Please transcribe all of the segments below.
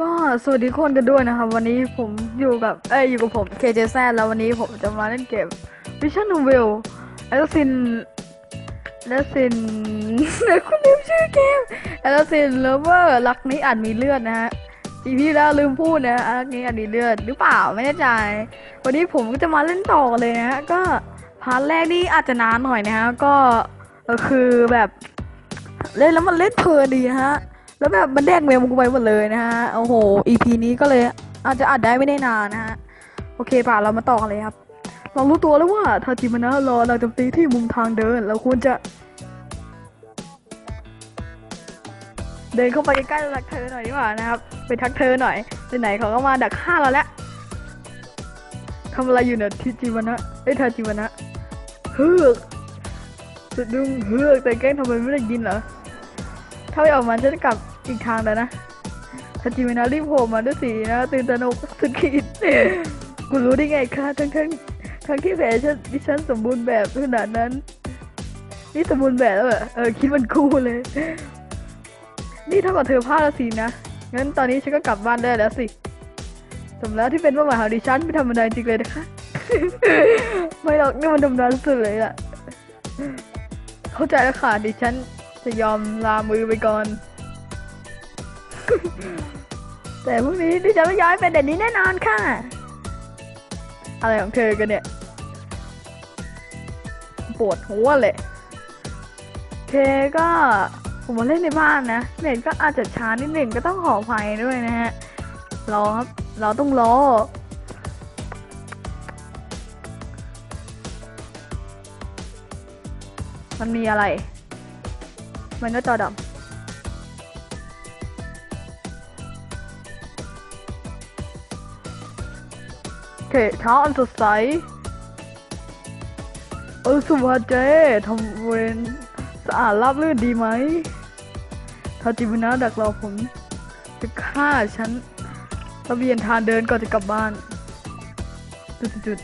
ก็สวัสดีคนกันด้วยนะครับ วันนี้ผมอยู่กับเอ้ยอยู่กับผม KJZ แล้ววันนี้ผมจะมาเล่นเกม Vision Novel แอลซินแอลซินคุณลืมชื่อเกมแอลซินเลเวอร์รักนี้อาจมีเลือดนะฮะอีพีแล้วลืมพูดนะรักนี้อาจมีเลือดหรือเปล่าไม่แน่ใจ วันนี้ผมก็จะมาเล่นต่อเลยนะฮะก็พาร์ทแรกนี่อาจจะนานหน่อยนะฮะก็คือแบบเล่นแล้วมันเล่นเพลินดีฮะ แล้วแบบมันแดกเมมกูไปหมดเลยนะฮะ โอ้โห EP นี้ก็เลย อาจจะอัดได้ไม่ได้นานนะฮะ โอเคป่ะเรามาต่อกันเลยครับ เรารู้ตัวแล้วว่าถ้าจิมานะรอเราโจมตีที่มุมทางเดิน เราควรจะ เดินเข้าไปใกล้ๆรักเธอหน่อยดีกว่านะครับ ไปทักเธอหน่อยไหนๆเขาก็มาดักฆ่าเราแล้วทำอะไรอยู่เนี่ยที่จิมานะเอ้ยทาจิมานะเฮือกสะดุ้งเฮือกแต่แกล้งทำไมไม่ได้ยินเหรอถ้าไม่ออกมาจะกลับ อีกทางแล้วนะทาจิมินารีบโผล่มาด้วยสีนะตื่นตระหนกสุดขีดกูรู้ได้ไงคะทั้งทั้งทั้งที่แผลฉันดิฉันสมบูรณ์แบบขนาดนั้น นี่สมบูรณ์แบบแล้วเหรอเออคิดมันคู่เลย นี่ถ้ากับเธอพลาดล้วสินะงั้นตอนนี้ฉันก็กลับบ้านได้แล้วสิสมแล้วที่เป็นเป้าหมายของดิฉันไม่ธรรมดาจริงเลยนะคะ ไม่หรอกนี่มันธรรมดาสุดเลยล่ะ เข้าใจแล้วค่ะดิฉันจะยอมลามือไปก่อน แต่พรุ่งนี้ดิฉันไม่ย้ายเป็นเด็กนี้แน่นอนค่ะ อะไรของเธอกันเนี่ย ปวดหัวเลยเคก็ผมมาเล่นในบ้านนะเน็ตก็อาจจะช้านิดหนึ่งก็ต้องขออภัยด้วยนะฮะรอครับเราต้องรอมันมีอะไร มันก็จอดำ เคเช้าอันสดใส เออสุภาเจทำเวรสะอาดราบรื่นดีไหมถ้าจิบุนะดักรอผม จะฆ่าฉันระเบียนทานเดินก่อนจะกลับบ้าน จุด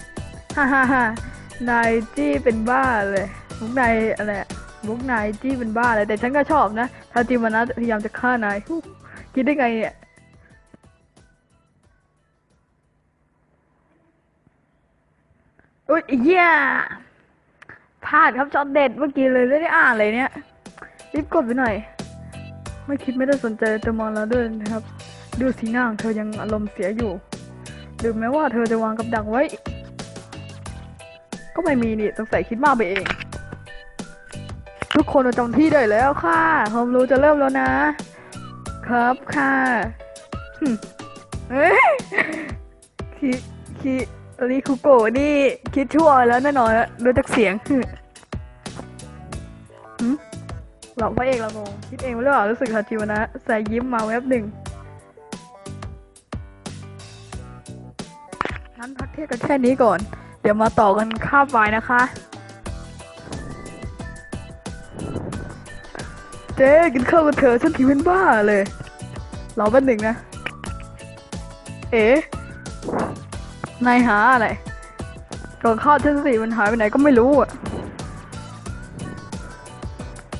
ๆๆฮ่าฮ่าฮ่านายจี้เป็นบ้าเลยมุกนายอะไรมุกนายจี้เป็นบ้าเลยแต่ฉันก็ชอบนะถ้าจิบุนะพยายามจะฆ่านายคิดได้ไงเนี่ย เหี้ยพลาดครับจอดเด็ดเมื่อกี้เลยไม่ได้อ่านเลยเนี่ย รีบกดไปหน่อย ไม่คิดไม่ได้สนใจแต่มองแล้วด้วยนะครับ ดูสีหน้าของเธอยังอารมณ์เสียอยู่ หรือแม้ว่าเธอจะวางกับดักไว้ ก็ไม่มีนี่สงสัยคิดมากไปเอง ทุกคนประจำที่ได้แล้วค่ะโฮมรู้จะเริ่มแล้วนะ ครับค่ะหึเฮ้ยคิคิ ตอนนี้คุโกะนี่คิดชั่วแล้วแน่นอนดูจากเสียงหึหึหลอกพระเอกเรางงคิดเองหรือเปล่ารู้สึกฮาจิวนะใส่ยิ้มมาแวบหนึ่งงั้นพักเที่ยงกันแค่นี้ก่อน เดี๋ยวมาต่อกันคาบวายนะคะเจ๊กินข้าวกับเธอฉันผิวเป็นบ้าเลยรอแป๊บหนึ่งนะ เอ๋ นายหาอะไรก่อนข้าวฉันสิมันหายไปไหนก็ไม่รู้อะ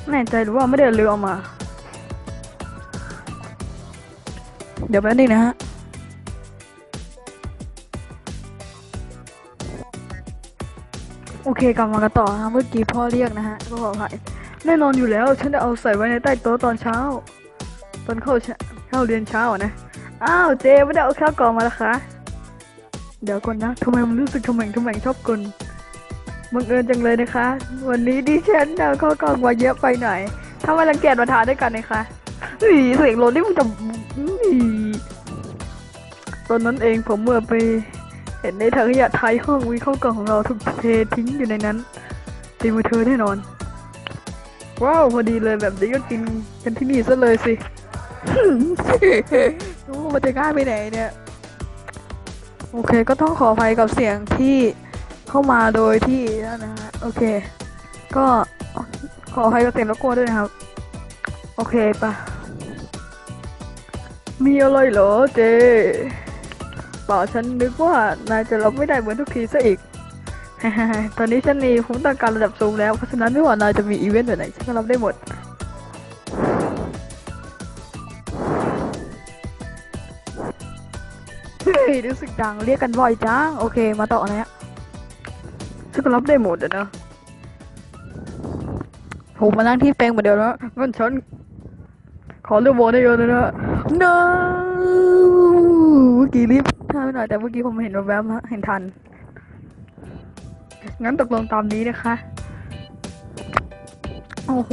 แน่ใจหรือว่าไม่ได้เรือเอามา เดี๋ยวแป๊บนึงนะฮะโอเคกลับมากันต่อนะเมื่อกี้พ่อเรียกนะฮะก็ขออภัยแน่นอนอยู่แล้ว ฉันจะเอาใส่ไว้ในใต้โต๊ะตอนเช้า ตอนเข้าเข้าเรียนเช้าอะนะ อ้าวเจไม่ได้เอาข้าวกล่องมาล้วคะ เดี๋ยวก่อนนะทำไมมันรู้สึกทำไมทำไมชอบกลบังเอิญจังเลยนะคะ วันนี้ดิฉันเอาข้าวกล่องมาเยอะไปหน่อย ถ้าไม่รังเกียจมาทานด้วยกันนะคะอีเสียงรถนี่มันจะอีตอนนั้นเองผมเมื่อไป เห็นในถังขยะท้ายห้องมีข้าวกล่องของเราถูกเททิ้งอยู่ในนั้นตีมือเธอแน่นอน ว้าวพอดีเลยแบบนี้ก็กินกันที่นี่ซะเลยสิ โอ้มันจะง่ายไปไหนเนี่ย โอเค ก็ต้องขออภัยกับเสียงที่เข้ามาโดยที่นั่นนะฮะโอเค ก็ขออภัยกับเสียงรบกวนด้วยนะครับ โอเคปะมีอะไรเหรอเจป่าฉันนึกว่านายจะรับไม่ได้เหมือนทุกทีซะอีก ตอนนี้ฉันมีภูมิต้านการระดับสูงแล้ว เพราะฉะนั้นไม่ว่านายจะมีอีเวนต์แบบไหนฉันก็รับได้หมด รู้สึกดังเรียกกันบ่อยจังโอเค มาต่อนะฮะซึ่งก็รับได้หมดอะนะผมมานั่งที่เปงเหมือนเดิมแล้วงั้นฉันขอเลือกโบได้เยอะเลยนะ no เมื่อกี้รีบทำไปหน่อยแต่เมื่อกี้ผมเห็นแวบๆฮะเห็นทัน งั้นตกลงตามนี้นะคะ โอ้โห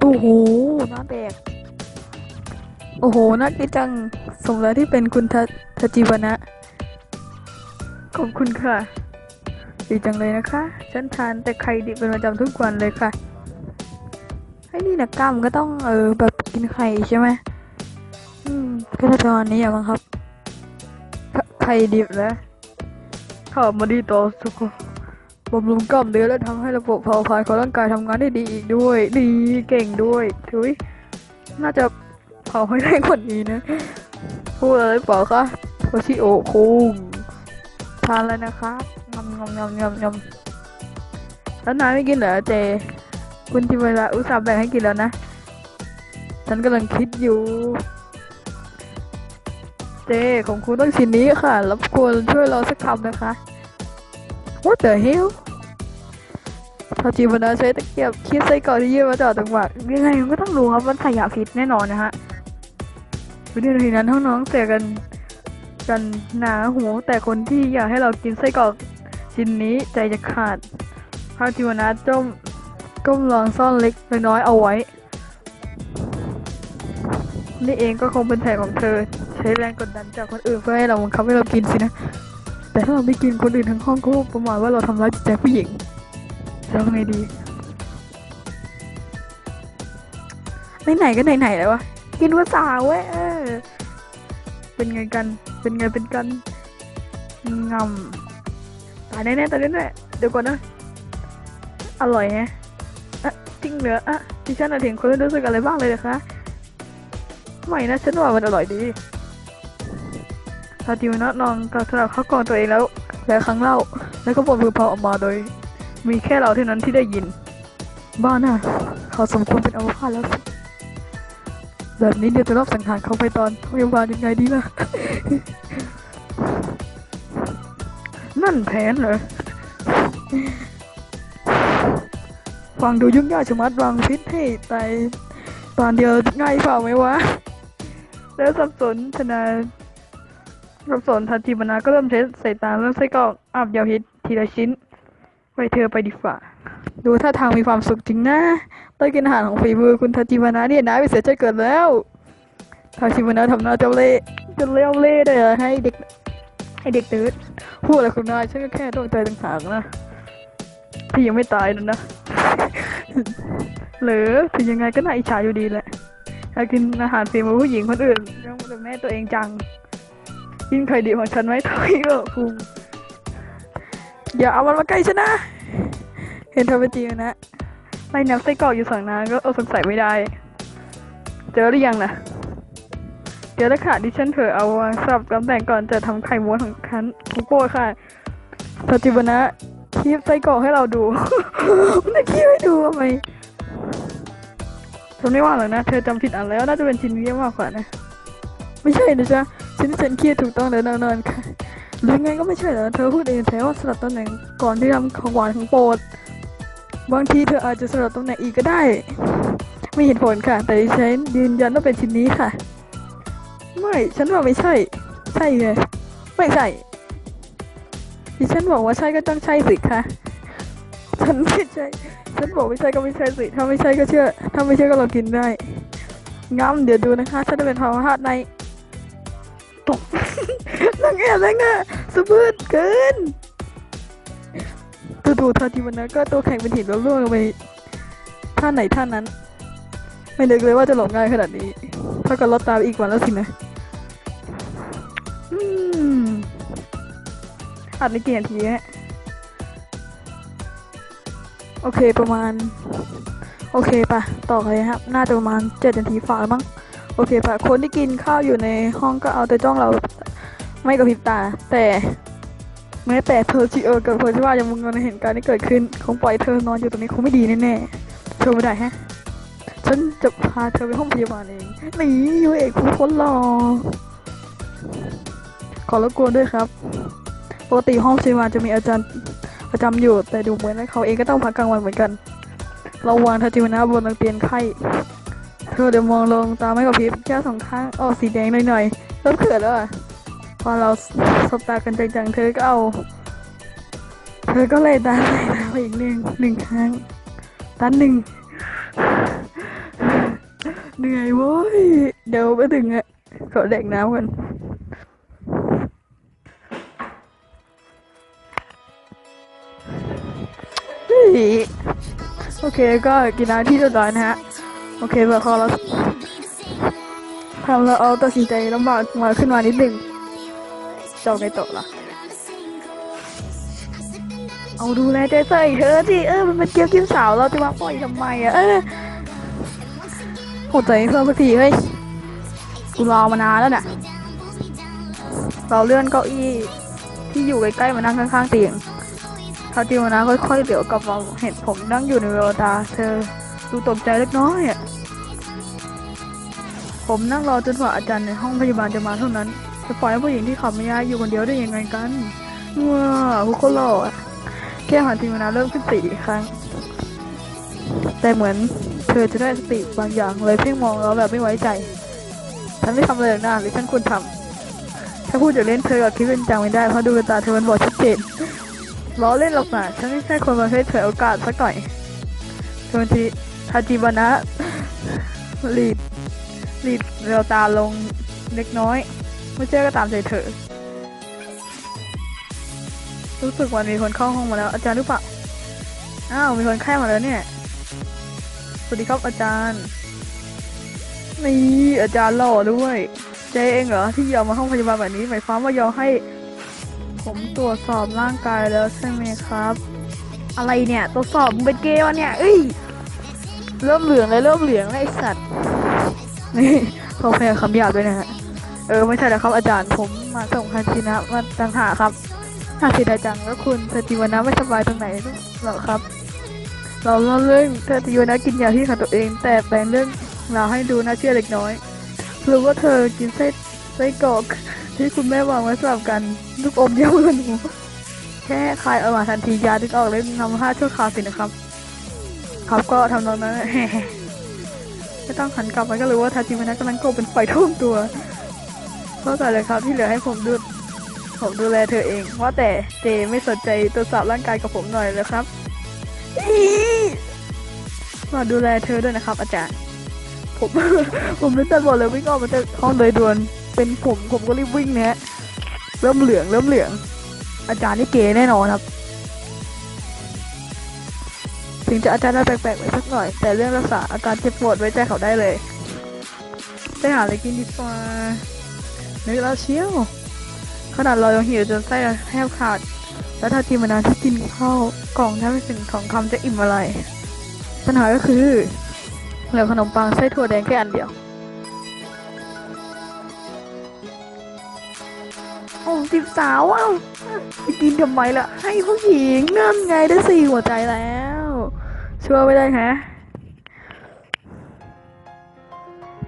โอ้โหน่าแตก โอ้โหน่ากินจังสมแล้วที่เป็นคุณทะทจิวนะ ขอบคุณค่ะ ดีจังเลยนะคะ ฉันทานแต่ไข่ดิบเป็นประจำทุกวันเลยค่ะไอ้นี่นะกล้ามก็ต้องเออแบบกินไข่ใช่ไหมอืมก็จะประมาณนี้อย่างมั้งครับ ไข่ดิบแล้วข้าวมาดีต่อสุขบำรุงกล้ามเนื้อและทำให้ระบบเผาผลาญของร่างกายทำงานได้ดีอีกด้วย ดีเก่งด้วยทุยน่าจะ เผาให้ได้กว่านี้นะพูดอะไรเปล่าคะโทชิโอคุงทานแล้วนะคะงำงำงำงำงำแล้วนายไม่กินเหรอเจ คุณที่เวลาอุตส่าห์แบ่งให้กินแล้วนะ ฉันกำลังคิดอยู่ เจของคุณต้องชิ้นนี้ค่ะรบกวนช่วยเราสักคำนะคะ What the hell ทาจิบนาใช้ตะเกียบคีบไส้กรอกที่ยื่นมาจ่อจังหวะยังไงมันก็ต้องรู้ครับมันขยะพิษแน่นอนนะฮะ วินาทีนั้นน้องๆเสียกันกันหนาหู แต่คนที่อยากให้เรากินไส้กรอกชิ้นนี้ใจจะขาดทาจิวนาจ้มก้มลองซ่อนเล็กน้อยเอาไว้ นี่เองก็คงเป็นแผนของเธอ ใช้แรงกดดันจากคนอื่นเพื่อให้เราบังคับให้เรากินสินะ แต่ถ้าเราไม่กินคนอื่นทั้งห้องก็ประมาณว่าเราทำร้ายจิตใจผู้หญิงจะทำไงดีไหนๆก็ไหนๆแล้ววะกินภาษาเว้ย เป็นไงกัน เป็นไงเป็นกันงำตายแน่ๆตายแน่ๆเดี๋ยวก่อนนะ อร่อยแฮะอะจริงเหรออะดิฉันอาจเห็นคนรู้สึกอะไรบ้างเลยนะคะไม่นะฉันว่ามันอร่อยดีทาจิวนะนองกระสลับเข้ากล่องตัวเองแล้ว แล้วครั้งเล่า แล้วก็ปลดมือเผาออกมาโดย มีแค่เราเท่านั้นที่ได้ยิน บ้าน่ะเขาสมควรเป็นอวพาตแล้วสิ แบบนี้เดี๋ยวจะรอบสังหารเขาไปตอนโรงพยาบาลยังไงดีล่ะ นั่นแผนเหรอ ฟังดูยุ่งยากชะมัดวางพิษให้ตายตอนเดียวง่ายเปล่าไหมวะ แล้วสับสนชนะสับสนทันจิบนาก็เริ่มใช้สายตาเริ่มใส่กรอกอาบยาวพิษทีละชิ้น ไปเธอไปดีกว่า ดูท่าทางมีความสุขจริงนะได้กินอาหารของฝีมือคุณทาจิวนาเนี่ยนะวิเศษใจเกิดแล้วทาจิวนาทำหน้าเจ้าเล่จะเลี้ยวเล่เลยอให้เด็กให้เด็กตื่นพูดอะไรคุณนายฉันก็แค่ดวงใจต่างหากนะที่ยังไม่ตายนั่นนะหรือถึงยังไงก็น่าอิจฉาอยู่ดีแหละอยากินอาหารฝีมือผู้หญิงคนอื่นยังแต่แม่ตัวเองจังกินไข่ดิบของฉันไว้ถอยเออคุง อย่าเอามันมาใกล้ฉันนะ เห็นเธอเป็นจริงนะไม่นับไส้กรอกอยู่สองนานก็อาสงสัยไม่ได้ เจอหรือยังนะเจอแล้วค่ะดิฉันเถอะเอาวางสับตำแหน่งก่อนจะทำไข่ม้วนของฉันทุกโปรค่ะปฏิบัตินะคีบไส้กรอกให้เราดูไม่คีบให้ดูทำไมฉันไม่ว่าหรอกนะ เธอจำผิดอันแล้วน่าจะเป็นชิ้นนี้มากกว่านะ ไม่ใช่นะจ๊ะชิ้นที่ฉันคีบถูกต้องแล้วแน่นอนค่ะ หรือไงก็ไม่ใช่เหรอเธอพูดเองแท้ว่าสลับตำแหน่งก่อนที่ทำของหวานของโปรด บางทีเธออาจจะสลับตำแหน่งอีกก็ได้ ไม่เห็นผลค่ะ แต่ดิฉันยืนยันว่าเป็นชิ้นนี้ค่ะ ไม่ฉันว่าไม่ใช่ ใช่ไงไม่ใช่ดิฉันบอกว่าใช่ก็ต้องใช่สิคะฉันไม่ใช่ ฉันบอกไม่ใช่ก็ไม่ใช่สิ ถ้าไม่ใช่ก็เชื่อ ถ้าไม่เชื่อก็ลองกินได้งั้มเดี๋ยวดูนะคะ ฉันจะเป็นภาวะธาตุใน ตกนังแอบแล้วนะสะบืดเกินจู่ๆทาจิมันนะก็ตัวแข็งเป็นหินแล้วร่วงลงไปท่าไหนท่านั้น ไม่นึกเลยว่าจะหลงง่ายขนาดนี้ถ้าก็ลดตามอีกวันแล้วสินะอัดในกี่นาทีฮะโอเคประมาณ โอเคปะต่อเลยครับ น่าจะประมาณเจ็ดนาทีฝ่าแล้วมั้ง โอเคปะคนที่กินข้าวอยู่ในห้องก็เอาแต่จ้องเราไม่กระพริบตา แต่แม้แต่เธอชิเออกับเพอร์ชิว่ายังมึงงอนในเหตุการณ์ที่เกิดขึ้นคงปล่อยเธอนอนอยู่ตรงนี้คงไม่ดีแน่ๆเธอไม่ได้ฮะฉันจะพาเธอไปห้องพยาบาลเองหนียูเอกผู้คนหล่อขอรบกวนด้วยครับปกติห้องพยาบาลจะมีอาจารย์ประจำอยู่แต่ดูเหมือนว่าเขาเองก็ต้องพักกลางวันเหมือนกัน เราวางทาจิวนะบนเตียงไข้ เธอเดี๋ยวมองลงตาไม่กระพริบแก้วสองข้างออกสีแดงหน่อยๆเริ่มเขินแล้วอะพอเราสบตากันจังๆเธอก็เอา เธอก็เลยตาเลยตาไปอีกหนึ่งหนึ่งครั้งตาหนึ่งเหนื่อยเว้ยเดี๋ยวไปถึงอะขอเด็กน้ำกันโอเคก็กินน้ำที่เรียบร้อยนะฮะ โอเคเบอร์คอเราทำเราเอาตัดสินใจลำบากมาขึ้นมานิดหนึ่งจ้าไงโตะล่ะเอาดูแลใจใส่เธอสิเออมันเป็นเกียวกินสาวเราจะมาปล่อยทำไมอะเออหัวใจเพิ่มสักทีเฮ้ยกูรอมานานแล้วน่ะเราเลื่อนเก้าอี้ที่อยู่ใกล้ๆมานั่งข้างๆเตียงทาจิวนะค่อยๆเดี๋ยวกลับมาเห็นผมนั่งอยู่ในเวลตาเธอ ดูตกใจเล็กน้อยอะ ผมนั่งรอจนกว่าอาจารย์ในห้องพยาบาลจะมาเท่านั้น จะปล่อยให้ผู้หญิงที่ขับไม่ยากอยู่คนเดียวได้ยังไงกันว้าผู้คนหล่ออะแก้วหันทีมนาเริ่มขึ้นสี่ครั้ง แต่เหมือนเธอจะได้สติบางอย่างเลยเพ่งมองเราแบบไม่ไว้ใจ ฉันไม่ทำเลยหรอกนะหรือฉันควรทำถ้าพูดอย่างเล่นเธอกับคิดเป็นจังไม่ได้เพราะดูตาเธอมันบอกชัดเจนล้อเล่นหรอกนะฉันไม่ใช่คนประเภทเฉยโอกาสสักหน่อยเธอที ทาจิบนะรีบรีบเร็วตาลงเล็กน้อย ไม่เชื่อก็ตามใจเธอ รู้สึกวันมีคนเข้าห้องมาแล้ว อาจารย์หรือเปล่าอ้าวมีคนไข้มาแล้วเนี่ย สวัสดีครับอาจารย์ นี่อาจารย์หล่อด้วยเจ๊เองเหรอที่ยอมมาห้องพยาบาลแบบนี้หมายความว่ายอมให้ ผมตรวจสอบร่างกายแล้วใช่ไหมครับ อะไรเนี่ยตรวจสอบเป็นเกย์วะเนี่ยเอ้ย เริ่มเหลืองเลยเริ่มเหลืองเลยไอสัตว์นี่เขาพยายามคำหยาบด้วยนะฮะเออไม่ใช่แล้วครับอาจารย์ผมมาส่งคันชินะมาจังหาครับหาสิดาจังแล้วคุณเธอจีวนะไม่สบายตรงไหนหรอครับ เราเล่าเรื่องเธอจีวนะกินยาที่ของตัวเอง แต่แปลงเรื่องเราวให้ดูน่าเชื่อเล็กน้อยรู้ว่าเธอกินไส้ไส้กรอกที่คุณแม่วางไว้สลับกันลูกอมเยี่ยมกันหนูแค่คายเอามาทันทียาดึกออกเลยนำห้าชั่วคราวสินะครับ ครับก็ทำตอนนั้นไม่ต้องหันกลับมาก็รู้ว่าทาจิมานะกำลังโกเป็นไฟท่วมตัวเข้าใจเลยครับที่เหลือให้ผมดูผมดูแลเธอเองว่าแต่เจไม่สนใจตรวจสอบร่างกายกับผมหน่อยเลยครับมาดูแลเธอด้วยนะครับ อาจารย์ ผมผมนึกแต่บอกเลยวิ่งออกมาจากห้องโดยด่วนเป็นผมผมก็รีบวิ่งนะฮะเริ่มเหลืองเริ่มเหลือง อาจารย์นี่เก๋แน่นอนครับ ถึงจะอาจารย์ได้แปลกๆไปสักหน่อย แต่เรื่องรักษาอาการเจ็บปวดไว้ใจเขาได้เลย ไปหาอะไรกินดีกว่านึกแล้วเชียวขนาดเรายังหิวจนไส้แทบขาด แล้วถ้าทีมานานที่กินข้าวกล่องแทบไม่ถึงของคำจะอิ่มอะไร ปัญหาก็คือเหลือขนมปังไส้ถั่วแดงแค่อันเดียวโอ้สิบสาวอะไปกินทำไมล่ะ ให้ผู้หญิงนั่นไงได้สี่หัวใจแล้ว ชัวร์ไม่ได้ฮะ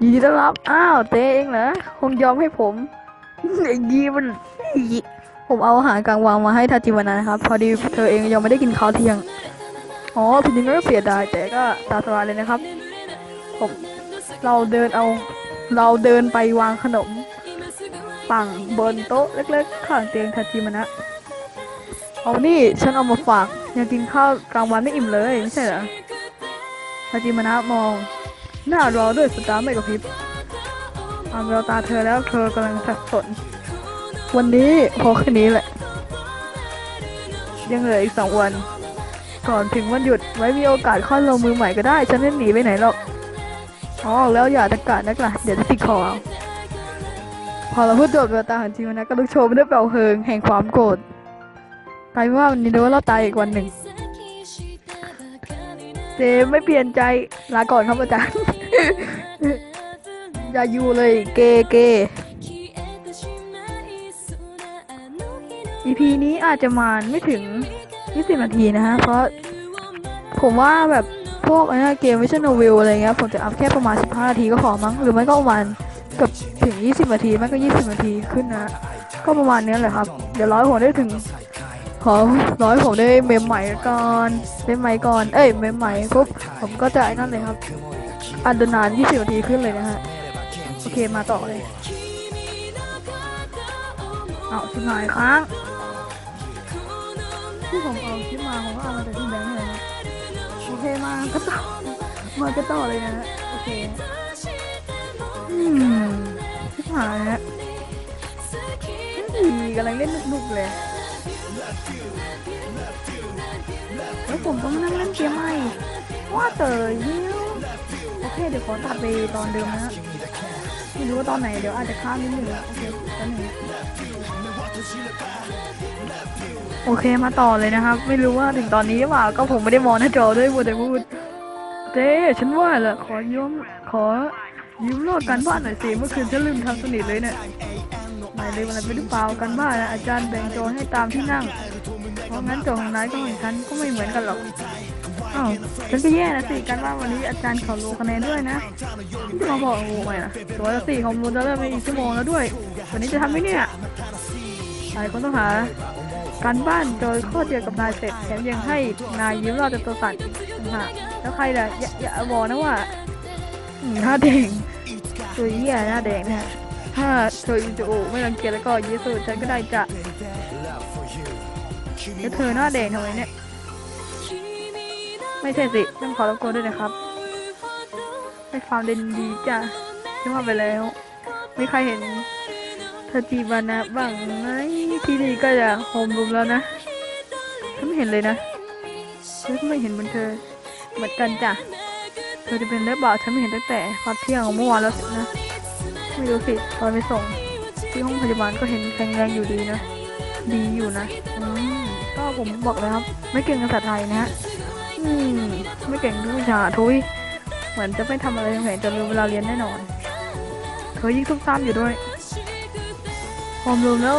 ยินดีต้อนรับ อ้าวเต้เองเหรอ คงยอมให้ผมไอ้ยีมันผมเอาอาหารกลางวันมาให้ทาจิวานนะครับ พอดีเธอเองยังไม่ได้กินข้าวเที่ยง อ๋อพี่นิงก็เสียดายแต่ก็ตามสบายเลยนะครับ ผม เราเดินเอา เราเดินไปวางขนม ปังบนโต๊ะเล็กๆข้างเตียงทาจิมานะ เอานี่ฉันเอามาฝาก ยังกินข้าวกลางวันไม่อิ่มเลยไม่ใช่เหรอทาจิมานะมอง หน้ารอด้วยสายตาไม่กระพริบอานแววตาเธอแล้วเธอกำลังสับสน วันนี้พอแค่นี้แหละ ยังเหลืออีกสองวัน ก่อนถึงวันหยุดไว้มีโอกาสค่อยลงมือใหม่ก็ได้ ฉันไม่หนีไปไหนหรอกอ๋อแล้วอย่าตะกาดนักล่ะเดี๋ยวจะติดคอเอาพอเราพูดจบแววตาของจิวนะก็ลุกโชว์ไปด้วยเปลวเพลิงแห่งความโกรธ กลายเป็นว่าวันนี้รู้ว่าเราตายอีกวันหนึ่งเจไม่เปลี่ยนใจลาก่อนครับอาจารย์ อย่าอยู่เลยเกเก EP นี้อาจจะมาไม่ถึง 20 นาทีนะฮะ เพราะผมว่าแบบพวกไอ้เนี่ยเกมวิชโนวิลอะไรเงี้ย ผมจะอัพแค่ประมาณ 15 นาทีก็พอมั้ง หรือไม่ก็ประมาณเกับถึง 20 นาที ไม่ก็ 20 นาทีขึ้นนะ ก็ประมาณเนี้ยแหละครับ เดี๋ยวร้อยผมได้ถึง ขอร้อยผมได้เมมใหม่ก่อนเมมใหม่ก่อน เอ้ยเมมใหม่ปุ๊บผมก็จะไอ้นั่นเลยครับอันดนาน 20 นาทีขึ้นเลยนะฮะ โอเคมาต่อเลย เอาชิบหายค้างที่ผมเอาคลิปมาผมก็เอามาจากที่แบงค์เลยนะโอเคมาก็ต่อมาก็ต่อเลยนะโอเคอืมชิบหายฮะดีกำลังเล่นนุกๆเลย แล้วผมต้องนั่งเล่นเกมใหม่ว่าเตยเหี้วโอเค เดี๋ยวขอตัดไปตอนเดิมนะไม่รู้ว่าตอนไหน เดี๋ยวอาจจะข้ามนิดนึงโอเคตอนหนึ่งโอเคมาต่อเลยนะครับ ไม่รู้ว่าถึงตอนนี้หรือเปล่าก็ผมไม่ได้มองหน้าจอด้วยพูดแต่พูดเจ๊ฉันว่าแหละขอยืมขอยืมโลดกันบ้านหน่อยสิเมื่อคืนฉันลืมทำสนิทเลยเนี่ย ลืมอะไรไปหรือเปล่ากันบ้านะอาจารย์แบ่งโจให้ตามที่นั่ง เพราะงั้นโจของนายก็ของฉันก็ไม่เหมือนกันหรอกอ้าวฉันก็แย่นะสิกันบ้านวันนี้อาจารย์ขอรู้คะแนนด้วยนะที่มาบอกโอ้ไม่นะตัวละสี่ของมูลจะเริ่มในอีกชั่วโมงแล้วด้วย วันนี้จะทำไหมเนี่ยนายก็ต้องหาการบ้านโดยข้อเดียวกับนายเสร็จแถมยังให้นายยืมเราจะตัวสั่นนะฮะแล้วใครล่ะอย่าอย่าบอกนะว่าหน้าแดงตัวเหี้ยหน้าแดงนะฮะ ถ้าเธออินจูไม่รังเกียจแล้วก็ยืดสูดฉันก็ได้จะแล้วเธอหน้าแดงทำไมเนี่ย ไม่ใช่สิต้องขอรบกวนด้วยนะครับให้ความเด่นดีจ้ะที่ว่าไปแล้ว ไม่ใครเห็นทาจิบานะบ้างไหมที่นี่ก็จะโฮมรูมแล้วนะฉันไม่เห็นเลยนะฉันไม่เห็นเหมือนเธอเหมือนกันจ้ะเธอจะเป็นได้บ่าวฉันไม่เห็นตั้งแต่ตอนเที่ยงของเมื่อวานแล้วนะ ไม่รู้สิตอนไปส่ง ที่ห้องพยาบาลก็เห็นแข็งแรงอยู่ดีนะ ดีอยู่นะ อืมก็ผมบอกแล้วครับ ไม่เก่งภาษาไทยนะฮะ อืม ไม่เก่งทุกวิชาทุย เหมือนจะไม่ทำอะไรเหมือนจะลืมเวลาเรียนแน่นอน เธอยิ่งซุ่มซ่ามอยู่ด้วยความรวมแล้ว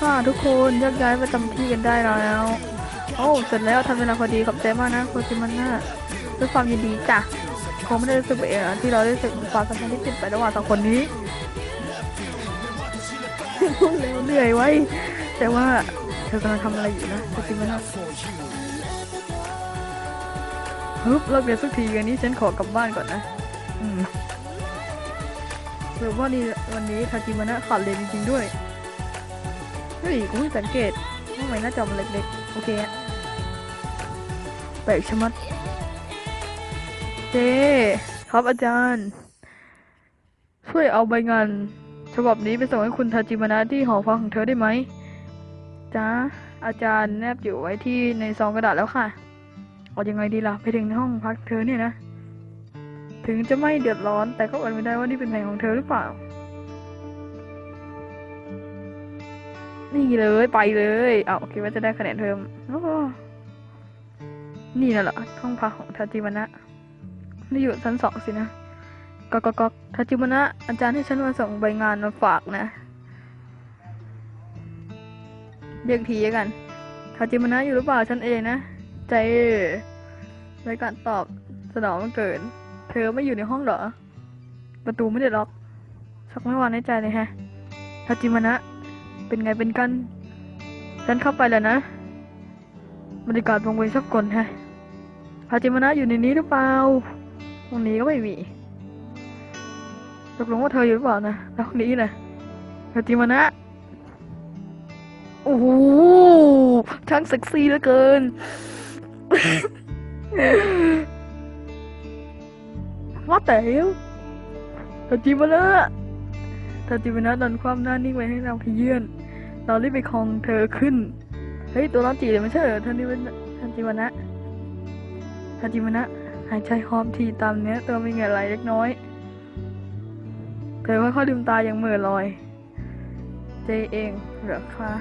ค่ะทุกคนแยกย้ายประจำที่กันได้แล้ว โอ้ เสร็จแล้วทำเวลาพอดีขอบใจมากนะโคจิมันน่าด้วยความยินดีจ้ะคงไม่ได้รู้สึกเองที่เราได้รู้สึกความสัมพันธ์ที่ติดไประหว่างสองคนนี้ พูดเร็วเหนื่อยไว้ แต่ว่าเธอกำลังทำอะไรอยู่นะโคจิมันน่าฮึบเลิกเรียนสักทีกันนี้ฉันขอกลับบ้านก่อนนะอืมหรือว่านี่วันนี้ทาจิมานะขาดเรียนจริงๆด้วย เฮ้ยกูเพิ่งสังเกตทำไมหน้าจอมันเล็กๆ โอเคอะแปลกชะมัด เจ ครับอาจารย์ ช่วยเอาใบงาน ฉบับนี้ไปส่งให้คุณทาจิมานะที่หอพักของเธอได้ไหมจ้าอาจารย์แนบอยู่ไว้ที่ในซองกระดาษแล้วค่ะเอาอยังไงดีล่ะไปถึงห้องพักเธอเนี่ยนะ ถึงจะไม่เดือดร้อน แต่ก็อดไม่ได้ว่านี่เป็นแผนของเธอหรือเปล่า นี่เลยไปเลยเอาโอเคว่าจะได้คะแนนเพิ่มโอ้นี่น่ะเหรอห้องพักของทาจิมานะนี่อยู่ชั้นสองสินะ กอกกอกทาจิมานะอาจารย์ให้ฉันมาส่งใบงานมาฝากนะเรียกทีกันทาจิมานะอยู่หรือเปล่าฉันเองนะ ใจเอ๋ราการตอบสนองมันเกิน เธอไม่อยู่ในห้องเหรอ ประตูไม่ได้ล็อกสักไม่วางในใจเลยแฮะทาจิมานะเป็นไงเป็นกัน ฉันเข้าไปแล้วนะบรรยากาศวงเวงสักกลแฮะพาจิมานะอยู่ในนี้หรือเปล่าตรงนี้ก็ไม่มี กลงว่าเธออยู่หรือเปล่านะแล้วคนนี้นะพาจิมานะ โอ้โหช่างเซ็กซี่เหลือเกิน ว่าแต่ทาจิมานะทาจิมานะดันความหน้านิ่งไว้ให้เราขยื่นเรารีบไปคลองเธอขึ้น เฮ้ย ตัวน้องจีเลยไม่ใช่เหรอท่านนี่เป็นทันจิมานะทันจิมานะหายใจหอมทีตามเนี้ยตัวมีเหงื่อไหลเล็กน้อย เธอค่อยๆลืมตาอย่างเหม่อลอย เจเองเหรอคะ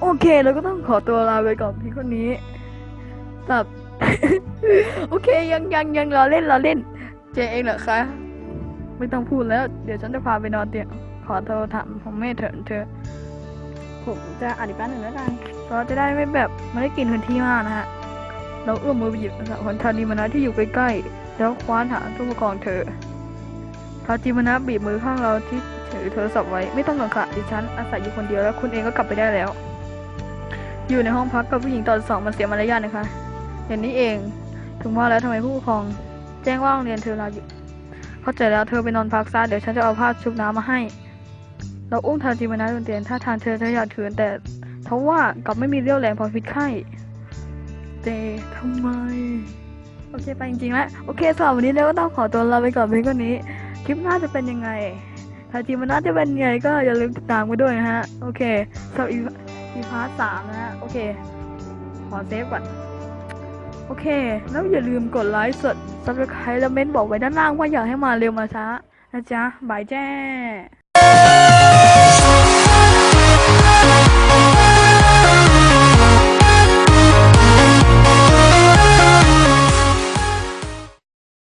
โอเคเราก็ต้องขอตัวลาไปก่อนพี่คนนี้แบบโอเคยังยังยังรอเล่นรอเล่น เจเองเหรอคะไม่ต้องพูดแล้ว เดี๋ยวฉันจะพาไปนอนเตียงขอโทรถามของแม่เถอะเธอ ผมจะอ่านอีกแป๊บหนึ่งแล้วกันเพราะจะได้ไม่แบบไม่ได้กินพื้นที่มากนะฮะเราเอื้อมมือไปหยิบโทรศัพท์ของทาจิมนะที่อยู่ใกล้ๆแล้วคว้านหาตู้อุปกรณ์เธอ ทาจิมนะบีบมือข้างเราที่ถือโทรศัพท์ไว้ไม่ต้องหรอกค่ะดิฉันอาศัยอยู่คนเดียวแล้วคุณเองก็กลับไปได้แล้ว อยู่ในห้องพักกับผู้หญิงตอนสองมันเสียมารยาทนะคะอย่างนี้เองถึงว่าแล้วทำไมผู้ปกครอง แจ้งว่าโรงเรียนเธอลาหยุดเข้าใจแล้วเธอไปนอนพักซะเดี๋ยวฉันจะเอาผ้าชุบน้ำมาให้ เราอุ้มทาจิมานะโรงเรียนถ้าทานเธอเธออยากถืนแต่ทว่ากลับไม่มีเรี่ยวแรงพอพิษไข้เจทำไม โอเคไปจริงๆแล้วโอเคสำหรับวันนี้เราก็ต้องขอตัวลาไปก่อนเพียงเท่านี้ คลิปหน้าจะเป็นยังไงทาจิมานน่าจะเป็นยังไงก็อย่าลืมติดตามกันด้วยนะฮะ โอเคสำหรับอีพีพาร์ทสามนะฮะ โอเค ขอเซฟก่อน โอเค แล้วอย่าลืมกดไลค์สดซับสไครต์แล้วเม้นบอกไว้ด้านล่างว่าอยากให้มาเร็วมาช้านะจ๊ะบายแจ้